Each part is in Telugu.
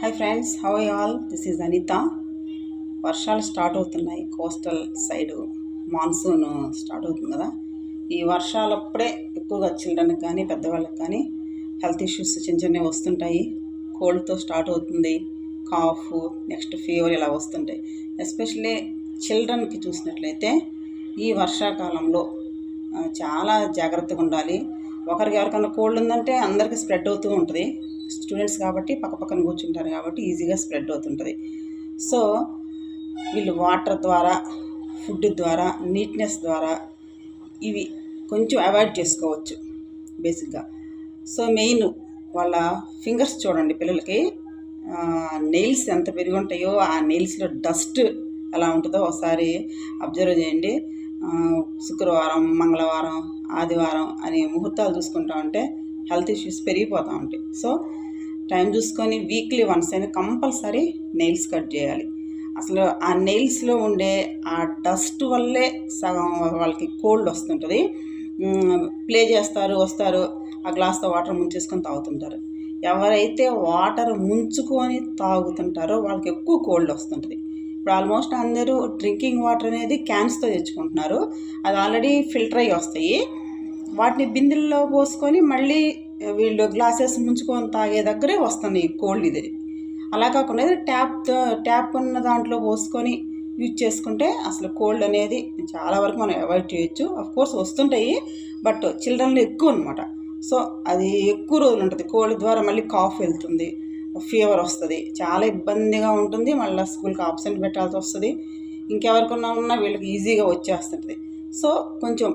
Hi friends how all this is Anitha వర్షాలు స్టార్ట్ అవుతున్నాయి. కోస్టల్ సైడు మాన్సూన్ స్టార్ట్ అవుతుంది కదా. ఈ వర్షాలప్పుడే ఎక్కువగా చిల్డ్రన్కి కానీ పెద్దవాళ్ళకి కానీ హెల్త్ ఇష్యూస్ చిన్న చిన్నవి వస్తుంటాయి. కోల్డ్తో స్టార్ట్ అవుతుంది. కాఫ్ నెక్స్ట్ ఫీవర్ ఇలా వస్తుంటాయి. ఎస్పెషల్లీ చిల్డ్రన్కి చూసినట్లయితే ఈ వర్షాకాలంలో చాలా జాగ్రత్తగా ఉండాలి. ఒకరికి ఎవరికైనా కోల్డ్ ఉందంటే అందరికీ స్ప్రెడ్ అవుతూ ఉంటుంది. స్టూడెంట్స్ కాబట్టి పక్క పక్కన కూర్చుంటారు కాబట్టి ఈజీగా స్ప్రెడ్ అవుతుంటుంది. సో వీళ్ళు వాటర్ ద్వారా ఫుడ్ ద్వారా నీట్నెస్ ద్వారా ఇవి కొంచెం అవాయిడ్ చేసుకోవచ్చు బేసిక్గా సో మెయిన్ వాళ్ళ ఫింగర్స్ చూడండి పిల్లలకి నెయిల్స్ ఎంత పెరిగి ఉంటాయో ఆ నెయిల్స్లో డస్ట్ ఎలా ఉంటుందో ఒకసారి అబ్జర్వ్ చేయండి. శుక్రవారం మంగళవారం ఆదివారం అని ముహూర్తాలు చూసుకుంటా ఉంటే హెల్త్ ఇష్యూస్ పెరిగిపోతూ ఉంటాయి. సో టైం చూసుకొని వీక్లీ వన్స్ అయినా కంపల్సరీ నెయిల్స్ కట్ చేయాలి. అసలు ఆ నెయిల్స్లో ఉండే ఆ డస్ట్ వల్లే సగం వాళ్ళకి కోల్డ్ వస్తుంటుంది. ప్లే చేస్తారు వస్తారు ఆ గ్లాస్తో వాటర్ ముంచేసుకొని తాగుతుంటారు. ఎవరైతే వాటర్ ముంచుకొని తాగుతుంటారో వాళ్ళకి ఎక్కువ కోల్డ్ వస్తుంటుంది. ఇప్పుడు ఆల్మోస్ట్ అందరూ డ్రింకింగ్ వాటర్ అనేది క్యాన్స్తో తెచ్చుకుంటున్నారు. అది ఆల్రెడీ ఫిల్టర్ అయ్యి వస్తాయి. వాటిని బిందెల్లో పోసుకొని మళ్ళీ వీళ్ళు గ్లాసెస్ ముంచుకొని తాగే దగ్గరే వస్తుంది కోల్డ్ ఇది. అలా కాకుండా ట్యాప్ ట్యాప్ ఉన్న దాంట్లో పోసుకొని యూజ్ చేసుకుంటే అసలు కోల్డ్ అనేది చాలా వరకు మనం అవాయిడ్ చేయొచ్చు. అఫ్ కోర్స్ వస్తుంటాయి బట్ చిల్డ్రన్లో ఎక్కువ అనమాట సో అది ఎక్కువ రోజులు ఉంటుంది. కోల్డ్ ద్వారా మళ్ళీ కాఫ్ వెళ్తుంది. ఫీవర్ వస్తుంది. చాలా ఇబ్బందిగా ఉంటుంది. మళ్ళీ స్కూల్కి ఆబ్సెంట్ పెట్టాల్సి వస్తుంది. ఇంకెవరికన్నా ఉన్నా వీళ్ళకి ఈజీగా వచ్చేస్తుంటుంది సో కొంచెం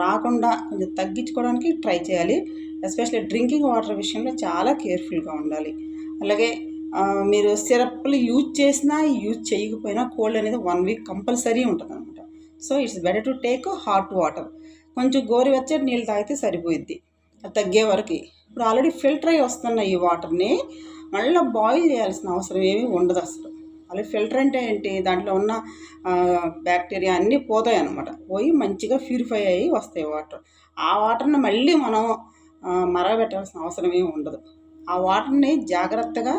రాకుండా కొంచెం తగ్గించుకోవడానికి ట్రై చేయాలి. ఎస్పెషల్లీ డ్రింకింగ్ వాటర్ విషయంలో చాలా కేర్ఫుల్గా ఉండాలి. అలాగే మీరు సిరప్లు యూజ్ చేసినా యూజ్ చేయకపోయినా కోల్డ్ అనేది వన్ వీక్ కంపల్సరీ ఉంటుంది అనమాట so it's better to take hot water. కొంచెం గోరువెచ్చటి నీళ్ళు తాగితే సరిపోయిద్ది. తగ్గే వరకు. ఇప్పుడు ఆల్రెడీ ఫిల్టర్ అయ్యి వస్తున్న ఈ వాటర్ని మళ్ళీ బాయిల్ చేయాల్సిన అవసరం ఏమీ ఉండదు అసలు. అలాగే ఫిల్టర్ అంటే ఏంటి? దాంట్లో ఉన్న బ్యాక్టీరియా అన్నీ పోతాయి అన్నమాట. పోయి మంచిగా ప్యూరిఫై అయ్యి వస్తాయి వాటర్ ఆ వాటర్ని మళ్ళీ మనం మరగబెట్టాల్సిన అవసరం ఏమి ఉండదు. ఆ వాటర్ని జాగ్రత్తగా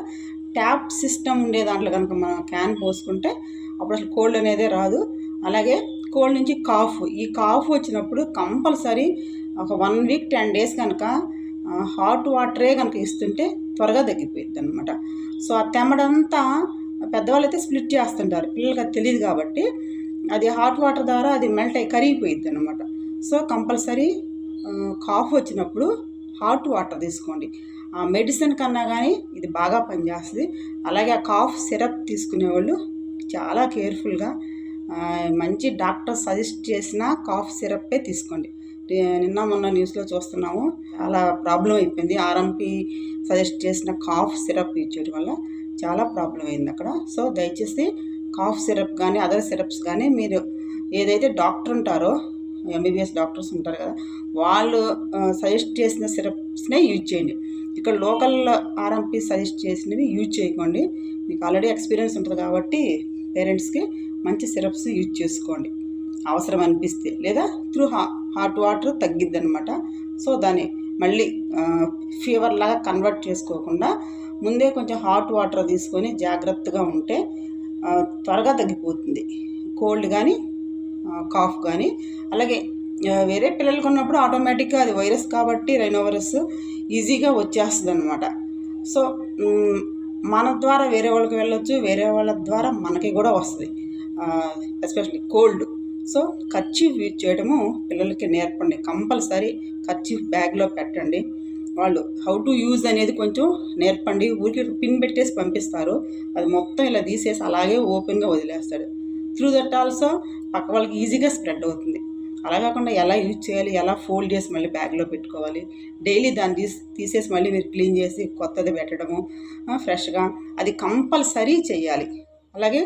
ట్యాప్ సిస్టమ్ ఉండే దాంట్లో కనుక మనం క్యాన్ పోసుకుంటే అప్పుడు అసలు కోల్డ్ అనేదే రాదు. అలాగే కోల్డ్ నుంచి కాఫ్ ఈ కాఫ్ వచ్చినప్పుడు కంపల్సరీ ఒక వన్ వీక్ టెన్ డేస్ కనుక హాట్ వాటరే కనుక ఇస్తుంటే త్వరగా తగ్గిపోయింది అనమాట సో ఆ తెమ్మడంతా పెద్దవాళ్ళు అయితే స్ప్లిట్ చేస్తుంటారు. పిల్లలకి అది తెలియదు కాబట్టి అది హాట్ వాటర్ ద్వారా అది మెల్ట్ అయ్యి కరిగిపోయిద్ది అనమాట సో కంపల్సరీ కాఫ్ వచ్చినప్పుడు హాట్ వాటర్ తీసుకోండి. ఆ మెడిసిన్ కన్నా కానీ ఇది బాగా పనిచేస్తుంది. అలాగే ఆ కాఫ్ సిరప్ తీసుకునే వాళ్ళు చాలా కేర్ఫుల్గా మంచి డాక్టర్ సజెస్ట్ చేసిన కాఫ్ సిరప్పే తీసుకోండి. నిన్న మొన్న న్యూస్లో చూస్తున్నాము. చాలా ప్రాబ్లం అయిపోయింది. ఆర్ఎంపి సజెస్ట్ చేసిన కాఫ్ సిరప్ యూజ్ వల్ల చాలా ప్రాబ్లం అయింది అక్కడ. సో దయచేసి కాఫ్ సిరప్ కానీ అదర్ సిరప్స్ కానీ మీరు ఏదైతే డాక్టర్ ఉంటారో ఎంబీబీఎస్ డాక్టర్స్ ఉంటారు కదా వాళ్ళు సజెస్ట్ చేసిన సిరప్స్నే యూజ్ చేయండి. ఇక్కడ లోకల్ ఆర్ఎంపి సజెస్ట్ చేసినవి యూజ్ చేయకండి. మీకు ఆల్రెడీ ఎక్స్పీరియన్స్ ఉంటుంది కాబట్టి పేరెంట్స్కి మంచి సిరప్స్ యూజ్ చేసుకోండి. అవసరం అనిపిస్తే లేదా త్రూ హా హాట్ వాటర్ తగ్గిద్ది అనమాట సో దాన్ని మళ్ళీ ఫీవర్ లాగా కన్వర్ట్ చేసుకోకుండా ముందే కొంచెం హాట్ వాటర్ తీసుకొని జాగ్రత్తగా ఉంటే త్వరగా తగ్గిపోతుంది. కోల్డ్ కానీ కాఫ్ కానీ అలాగే వేరే పిల్లలకు ఉన్నప్పుడు ఆటోమేటిక్గా అది వైరస్ కాబట్టి రైనోవైరస్ ఈజీగా వచ్చేస్తుంది అనమాట సో మన ద్వారా వేరే వాళ్ళకి వెళ్ళొచ్చు వేరే వాళ్ళ ద్వారా మనకి కూడా వస్తుంది. Especially cold so kerchief use చేయడము పిల్లలకి నేర్పండి. కంపల్సరీ కర్చీఫ్ బ్యాగ్లో పెట్టండి. వాళ్ళు హౌ టు యూజ్ అనేది కొంచెం నేర్పండి. ఊరికి పిన్ పెట్టేసి పంపిస్తారు. అది మొత్తం ఇలా తీసేసి అలాగే ఓపెన్గా వదిలేస్తాడు త్రూ దట్ ఆల్సో పక్క వాళ్ళకి ఈజీగా స్ప్రెడ్ అవుతుంది. అలా కాకుండా ఎలా యూజ్ చేయాలి? ఎలా ఫోల్డ్ చేసి మళ్ళీ బ్యాగ్లో పెట్టుకోవాలి? డైలీ దాన్ని తీసి తీసేసి మళ్ళీ మీరు క్లీన్ చేసి కొత్తది పెట్టడము ఫ్రెష్గా అది కంపల్సరీ చేయాలి. అలాగే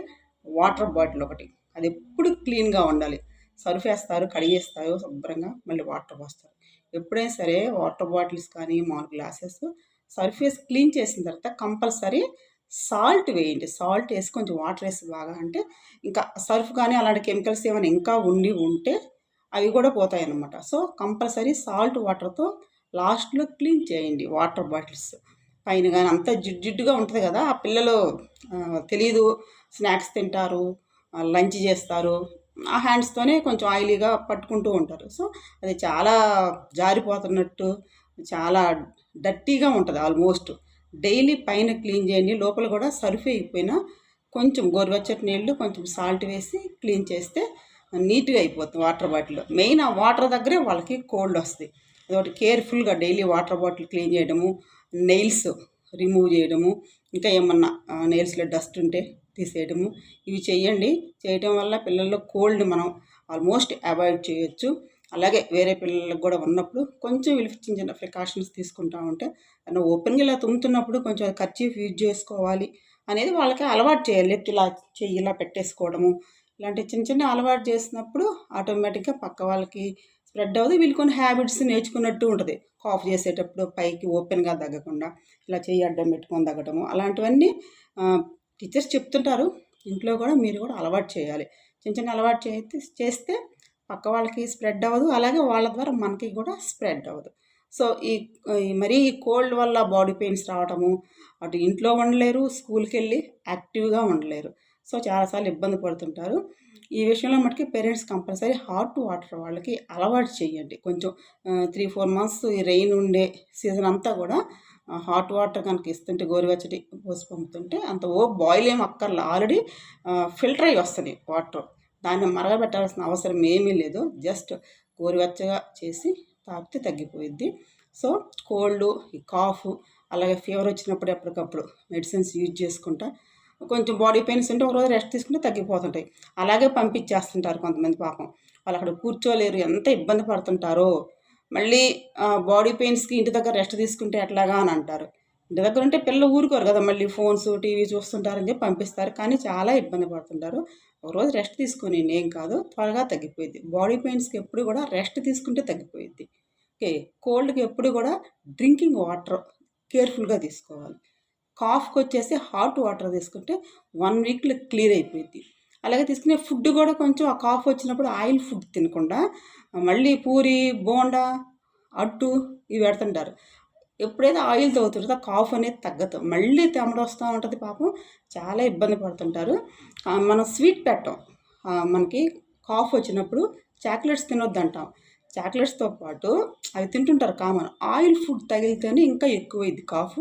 వాటర్ బాటిల్ ఒకటి. అది ఎప్పుడు క్లీన్గా ఉండాలి. సర్ఫ్ వేస్తారు కడిగేస్తారు శుభ్రంగా మళ్ళీ వాటర్ పోస్తారు. ఎప్పుడైనా సరే వాటర్ బాటిల్స్ కానీ మామూలు గ్లాసెస్ సర్ఫేస్ క్లీన్ చేసిన తర్వాత కంపల్సరీ సాల్ట్ వేయండి. సాల్ట్ వేసి కొంచెం వాటర్ వేసి బాగా అంటే ఇంకా సర్ఫ్ కానీ అలాంటి కెమికల్స్ ఏమైనా ఇంకా ఉండి ఉంటే అవి కూడా పోతాయి అన్నమాట సో కంపల్సరీ సాల్ట్ వాటర్తో లాస్ట్లో క్లీన్ చేయండి వాటర్ బాటిల్స్. పైన కానీ అంతా జిడ్డు జిడ్డుగా ఉంటుంది కదా ఆ పిల్లలు తెలియదు స్నాక్స్ తింటారు లంచ్ చేస్తారు. ఆ హ్యాండ్స్తోనే కొంచెం ఆయిలీగా పట్టుకుంటూ ఉంటారు. సో అది చాలా జారిపోతున్నట్టు చాలా డర్టీగా ఉంటుంది ఆల్మోస్ట్. డైలీ పైన క్లీన్ చేయండి లోపల కూడా సర్ఫ్ అయిపోయినా కొంచెం గోరువెచ్చటి నీళ్ళు కొంచెం సాల్ట్ వేసి క్లీన్ చేస్తే నీట్గా అయిపోతుంది వాటర్ బాటిల్. మెయిన్ ఆ వాటర్ దగ్గరే వాళ్ళకి కోల్డ్ వస్తుంది. అదొకటి కేర్ఫుల్గా డైలీ వాటర్ బాటిల్ క్లీన్ చేయడము నెయిల్స్ రిమూవ్ చేయడము ఇంకా ఏమన్నా నెయిల్స్లో డస్ట్ ఉంటే తీసేయడము ఇవి చేయండి. చేయటం వల్ల పిల్లల్లో కోల్డ్ మనం ఆల్మోస్ట్ అవాయిడ్ చేయొచ్చు. అలాగే వేరే పిల్లలకు కూడా ఉన్నప్పుడు కొంచెం వీళ్ళు చిన్న చిన్న ప్రికాషన్స్ తీసుకుంటా ఉంటే అన్న ఓపెన్గా ఇలా తుమ్ముతున్నప్పుడు కొంచెం ఖర్చీఫ్ యూజ్ చేసుకోవాలి అనేది వాళ్ళకి అలవాటు చేయాలి. ఇలా చెయ్యి ఇలా పెట్టేసుకోవడము. ఇలాంటి చిన్న చిన్న అలవాటు చేసినప్పుడు ఆటోమేటిక్గా పక్క వాళ్ళకి స్ప్రెడ్ అవ్వదు వీళ్ళు కొన్ని హ్యాబిట్స్ నేర్చుకున్నట్టు ఉంటుంది. కాఫ్ చేసేటప్పుడు పైకి ఓపెన్గా తగ్గకుండా ఇలా చెయ్యి అడ్డం పెట్టుకొని తగ్గటము. అలాంటివన్నీ టీచర్స్ చెప్తుంటారు ఇంట్లో కూడా మీరు కూడా అలవాటు చేయాలి. చిన్న చిన్న అలవాటు చేస్తే చేస్తే పక్క వాళ్ళకి స్ప్రెడ్ అవ్వదు అలాగే వాళ్ళ ద్వారా మనకి కూడా స్ప్రెడ్ అవ్వదు. సో ఈ మరీ ఈ కోల్డ్ వల్ల బాడీ పెయిన్స్ రావటము అటు ఇంట్లో ఉండలేరు స్కూల్కి వెళ్ళి యాక్టివ్గా ఉండలేరు సో చాలాసార్లు ఇబ్బంది పడుతుంటారు. ఈ విషయంలో మటుకి పేరెంట్స్ కంపల్సరీ హాట్ వాటర్ వాళ్ళకి అలవాటు చేయండి. కొంచెం త్రీ ఫోర్ మంత్స్ ఈ రెయిన్ ఉండే సీజన్ అంతా కూడా హాట్ వాటర్ కనుక ఇస్తుంటే గోరువెచ్చటి పోసి పంపుతుంటే అంత ఓ బాయిల్ ఏం అక్కర్లా. ఆల్రెడీ ఫిల్టర్ అయ్యి వస్తుంది వాటర్ దాన్ని మరగబెట్టాల్సిన అవసరం ఏమీ లేదు. జస్ట్ గోరువెచ్చగా చేసి తాపితే తగ్గిపోయిద్ది. సో కోల్డ్ ఈ కాఫ్ అలాగే ఫీవర్ వచ్చినప్పుడు ఎప్పటికప్పుడు మెడిసిన్స్ యూజ్ చేసుకుంటా. కొంచెం బాడీ పెయిన్స్ ఉంటే ఒక రోజు రెస్ట్ తీసుకుంటే తగ్గిపోతుంటాయి. అలాగే పంపించేస్తుంటారు కొంతమంది పాపం. వాళ్ళు అక్కడ కూర్చోలేరు ఎంత ఇబ్బంది పడుతుంటారో. మళ్ళీ బాడీ పెయిన్స్కి ఇంటి దగ్గర రెస్ట్ తీసుకుంటే ఎట్లాగా అని అంటారు. ఇంటి దగ్గర ఉంటే పిల్లలు ఊరుకోరు కదా మళ్ళీ ఫోన్స్ టీవీ చూస్తుంటారని చెప్పి పంపిస్తారు. కానీ చాలా ఇబ్బంది పడుతుంటారు. ఒక రోజు రెస్ట్ తీసుకొని ఏం కాదు త్వరగా తగ్గిపోయింది బాడీ పెయిన్స్కి ఎప్పుడు కూడా రెస్ట్ తీసుకుంటే తగ్గిపోయింది ఓకే కోల్డ్కి ఎప్పుడు కూడా డ్రింకింగ్ వాటర్ కేర్ఫుల్గా తీసుకోవాలి. కాఫ్కి వచ్చేసి హాట్ వాటర్ తీసుకుంటే వన్ వీక్లో క్లియర్ అయిపోయింది అలాగే తీసుకునే ఫుడ్ కూడా కొంచెం ఆ కాఫ్ వచ్చినప్పుడు ఆయిల్ ఫుడ్ తినకుండా మళ్ళీ పూరి బోండా అట్టు ఇవి పెడుతుంటారు. ఎప్పుడైతే ఆయిల్ తగ్గుతుంటుందో కాఫ్ అనేది తగ్గదు. మళ్ళీ తెమ్మడ వస్తూ ఉంటుంది పాపం చాలా ఇబ్బంది పడుతుంటారు. మనం స్వీట్ పెట్టాం. మనకి కాఫ్ వచ్చినప్పుడు చాక్లెట్స్ తినొద్దు అంటాం చాక్లెట్స్తో పాటు అవి తింటుంటారు కామన్. ఆయిల్ ఫుడ్ తగిలితేనే ఇంకా ఎక్కువ ఇది కాఫ్.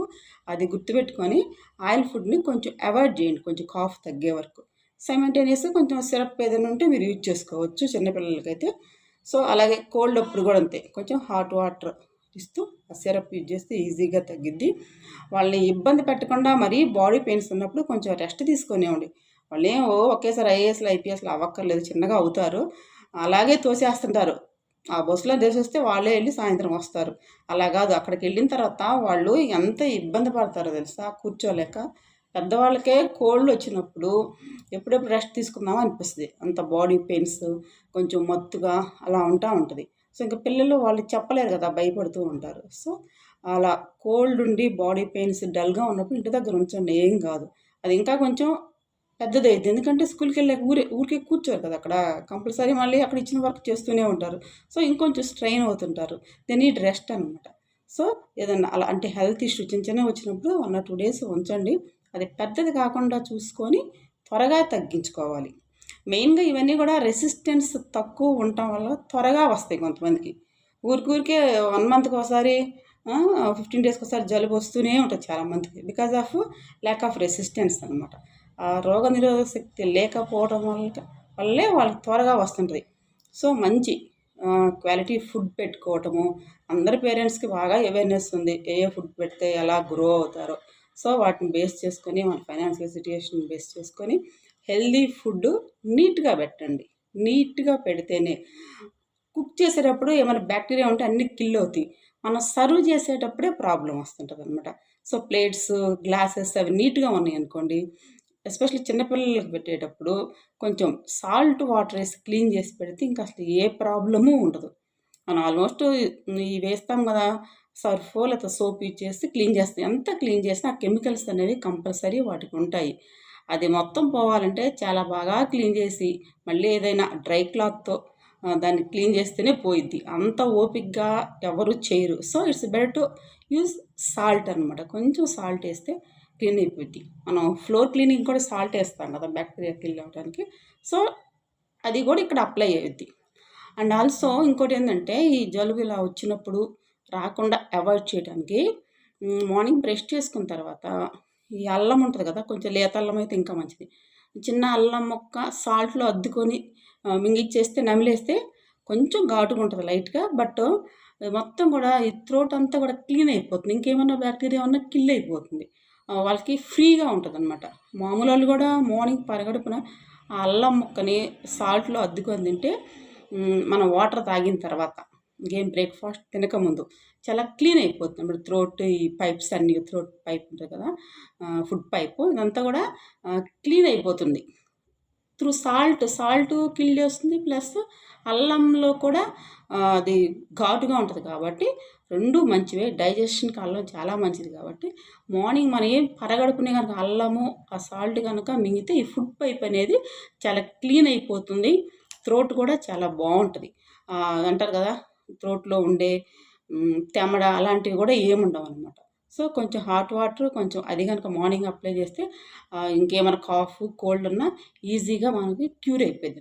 అది గుర్తుపెట్టుకొని ఆయిల్ ఫుడ్ని కొంచెం అవాయిడ్ చేయండి కొంచెం కాఫ్ తగ్గే వరకు. సైమంటేనియస్గా కొంచెం సిరప్ ఏదైనా ఉంటే మీరు యూజ్ చేసుకోవచ్చు చిన్నపిల్లలకైతే. సో అలాగే కోల్డ్ అప్పుడు కూడా అంతే. కొంచెం హాట్ వాటర్ ఇస్తూ ఆ సిరప్ యూజ్ చేస్తే ఈజీగా తగ్గిద్ది. వాళ్ళని ఇబ్బంది పెట్టకుండా మరీ బాడీ పెయిన్స్ ఉన్నప్పుడు కొంచెం రెస్ట్ తీసుకునేవ్వండి. వాళ్ళు ఏమో ఒకేసారి ఐఏఎస్లు ఐపీఎస్లు అవ్వక్కర్లేదు చిన్నగా అవుతారు. అలాగే తోసేస్తుంటారు. ఆ బస్సులో దేశిస్తే వాళ్ళే వెళ్ళి సాయంత్రం వస్తారు. అలా కాదు అక్కడికి వెళ్ళిన తర్వాత వాళ్ళు ఎంత ఇబ్బంది పడతారో తెలుసా? కూర్చోలేక పెద్దవాళ్ళకే కోల్డ్ వచ్చినప్పుడు ఎప్పుడెప్పుడు రెస్ట్ తీసుకుందామా అనిపిస్తుంది. అంత బాడీ పెయిన్స్ కొంచెం మత్తుగా అలా ఉంటా ఉంటుంది. సో ఇంకా పిల్లలు వాళ్ళు చెప్పలేరు కదా భయపడుతూ ఉంటారు. సో అలా కోల్డ్ ఉండి బాడీ పెయిన్స్ డల్గా ఉన్నప్పుడు ఇంటి దగ్గర ఉంచండి ఏం కాదు. అది ఇంకా కొంచెం పెద్దది ఎందుకంటే స్కూల్కి వెళ్ళే ఊరే ఊరికే కూర్చోరు కదా అక్కడ. కంపల్సరీ మళ్ళీ అక్కడ ఇచ్చిన వర్క్ చేస్తూనే ఉంటారు. సో ఇంకొంచెం స్ట్రెయిన్ అవుతుంటారు. దే నీడ్ రెస్ట్ అనమాట సో ఏదన్నా అలా అంటే హెల్త్ ఇష్యూ చిన్న చిన్న వచ్చినప్పుడు వన్ ఆర్ టూ డేస్ ఉంచండి. అది పెద్దది కాకుండా చూసుకొని త్వరగా తగ్గించుకోవాలి. మెయిన్గా ఇవన్నీ కూడా రెసిస్టెన్స్ తక్కువ ఉండటం వల్ల త్వరగా వస్తాయి కొంతమందికి. ఊరికూరికే వన్ మంత్కి ఒకసారి ఫిఫ్టీన్ డేస్కి ఒకసారి జలుబు వస్తూనే ఉంటుంది చాలామందికి. Because of lack of resistance అనమాట రోగ నిరోధక శక్తి లేకపోవడం వల్ల వల్లే వాళ్ళకి త్వరగా వస్తుంటుంది. సో మంచి క్వాలిటీ ఫుడ్ పెట్టుకోవటము అందరి పేరెంట్స్కి బాగా అవేర్నెస్ ఉంది. ఏ ఏ ఫుడ్ పెడితే ఎలా గ్రో అవుతారో. సో వాటిని బేస్ చేసుకొని మన ఫైనాన్షియల్ సిచ్యుయేషన్ బేస్ చేసుకొని హెల్దీ ఫుడ్ నీట్గా పెట్టండి. నీట్గా పెడితేనే కుక్ చేసేటప్పుడు ఏమైనా బ్యాక్టీరియా ఉంటే అన్ని కిల్ అవుతాయి. మనం సర్వ్ చేసేటప్పుడే ప్రాబ్లం వస్తుంటుంది అనమాట సో ప్లేట్స్ గ్లాసెస్ అవి నీట్గా ఉన్నాయి అనుకోండి ఎస్పెషల్లీ చిన్నపిల్లలకు పెట్టేటప్పుడు కొంచెం సాల్ట్ వాటర్ వేసి క్లీన్ చేసి పెడితే ఇంకా అసలు ఏ ప్రాబ్లము ఉండదు. మనం ఆల్మోస్ట్ ఈ వేస్తాం కదా సర్ఫో లేకపోతే సోప్ యూజ్ చేసి క్లీన్ చేస్తాం. ఎంత క్లీన్ చేసినా ఆ కెమికల్స్ అనేవి కంపల్సరీ వాటికి ఉంటాయి. అది మొత్తం పోవాలంటే చాలా బాగా క్లీన్ చేసి మళ్ళీ ఏదైనా డ్రై క్లాత్తో దాన్ని క్లీన్ చేస్తేనే పోయిద్ది. అంత ఓపిక్గా ఎవరు చేయరు. So it's better to use salt అనమాట కొంచెం సాల్ట్ వేస్తే క్లీన్ అయిపోద్ది మనం ఫ్లోర్ క్లీనింగ్ కూడా సాల్ట్ వేస్తాం కదా బ్యాక్టీరియా కిల్ అవ్వడానికి. సో అది కూడా ఇక్కడ అప్లై అయ్యిద్ది. అండ్ ఆల్సో ఇంకోటి ఏంటంటే ఈ జలుబు ఇలా వచ్చినప్పుడు రాకుండా అవాయిడ్ చేయడానికి మార్నింగ్ బ్రష్ చేసుకున్న తర్వాత ఈ అల్లం ఉంటుంది కదా కొంచెం లేత అల్లం అయితే ఇంకా మంచిది. చిన్న అల్లం మొక్క సాల్ట్లో అద్దుకొని మింగిచ్చేస్తే నమిలేస్తే కొంచెం ఘాటుగా ఉంటుంది లైట్గా. బట్ మొత్తం కూడా ఈ త్రోట్ అంతా కూడా క్లీన్ అయిపోతుంది. ఇంకేమన్నా బ్యాక్టీరియా ఉన్నా కిల్ అయిపోతుంది. వాళ్ళకి ఫ్రీగా ఉంటుంది అనమాట మామూలు వాళ్ళు కూడా మార్నింగ్ పరగడుపున ఆ అల్లం ముక్కని సాల్ట్లో అద్దుకొని తింటే మనం వాటర్ తాగిన తర్వాత ఇంకేం బ్రేక్ఫాస్ట్ తినకముందు చాలా క్లీన్ అయిపోతుంది. ఇప్పుడు థ్రోట్ ఈ పైప్స్ అన్ని థ్రోట్ పైప్ ఉంటుంది కదా ఫుడ్ పైప్ ఇదంతా కూడా క్లీన్ అయిపోతుంది. త్రూ సాల్ట్ సాల్ట్ కిల్ చేస్తుంది ప్లస్ అల్లంలో కూడా అది ఘాటుగా ఉంటుంది కాబట్టి రెండు మంచివే. డైజెషన్కి అల్లం చాలా మంచిది కాబట్టి మార్నింగ్ మనం ఏం పరగడుపునే కనుక అల్లము ఆ సాల్ట్ కనుక మింగితే ఈ ఫుడ్ పైప్ అనేది చాలా క్లీన్ అయిపోతుంది. థ్రోట్ కూడా చాలా బాగుంటుంది. అంటారు కదా థ్రోట్లో ఉండే తెమ్మడ తెమడ అలాంటివి కూడా ఏముండవు అనమాట సో కొంచెం హాట్ వాటర్ కొంచెం అది కనుక మార్నింగ్ అప్లై చేస్తే ఇంకేమైనా కాఫ్ కోల్డ్ ఉన్నా ఈజీగా మనకి క్యూర్ అయిపోయింది